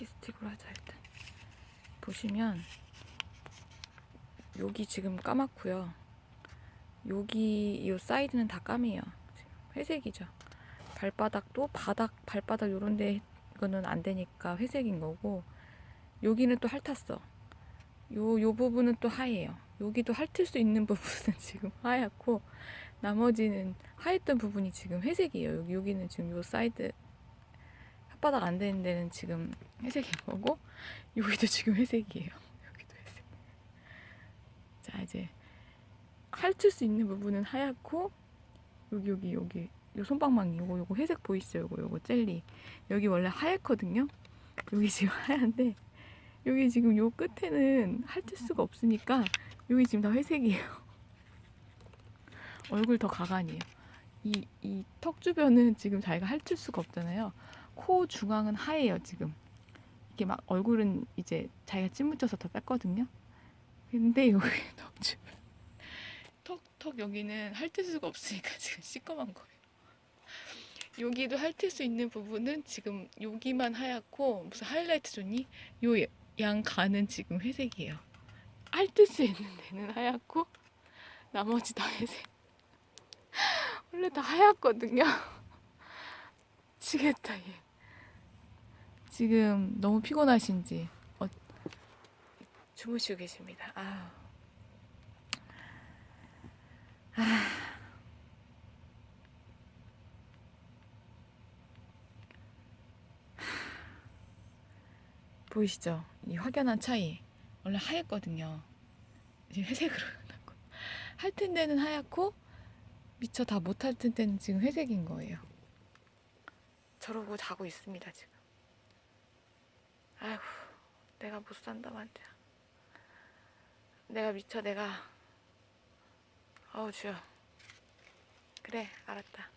호키 스틱으로 하자 일단. 보시면 여기 지금 까맣고요. 여기 이 사이드는 다 까매요. 회색이죠. 발바닥도 바닥 발바닥 요런데 이거는 안 되니까 회색인 거고 여기는 또 핥았어. 요, 요 부분은 또 하얘요. 여기도 핥을 수 있는 부분은 지금 하얗고 나머지는 하였던 부분이 지금 회색이에요. 여기, 여기는 지금 요 사이드 혓바닥 안 되는 데는 지금 회색인 거고 여기도 지금 회색이에요. 여기도 회색. 자 이제 핥을 수 있는 부분은 하얗고 여기 여기 여기 요 손방망이 요거 요거 회색 보이시죠? 요거 요거 젤리 여기 원래 하얗거든요. 여기 지금 하얀데 여기 지금 요 끝에는 핥을 수가 없으니까 여기 지금 다 회색이에요. 얼굴 더 가관이에요. 이 이 턱 주변은 지금 자기가 핥을 수가 없잖아요. 코 중앙은 하얘요 지금. 이게 막 얼굴은 이제 자기가 찜 묻혀서 더 뺐거든요. 근데 여기 턱 주변 턱, 턱 여기는 핥을 수가 없으니까 지금 시꺼먼 거예요. 여기도 핥을 수 있는 부분은 지금 여기만 하얗고 무슨 하이라이트 줬니? 요양 가는 지금 회색이에요. 핥을 수 있는 데는 하얗고 나머지 다 회색. 원래 다 하얗거든요. 미치겠다 얘. 지금 너무 피곤하신지 어, 주무시고 계십니다. 아우. 보이시죠? 이 확연한 차이. 원래 하얗거든요. 지금 회색으로 나고. 핥은 데는 하얗고 미처 다못 핥은 데는 지금 회색인 거예요. 저러고 자고 있습니다 지금. 아휴, 내가 못 산다 말이야. 내가 미쳐 내가. 어우 주여. 그래 알았다.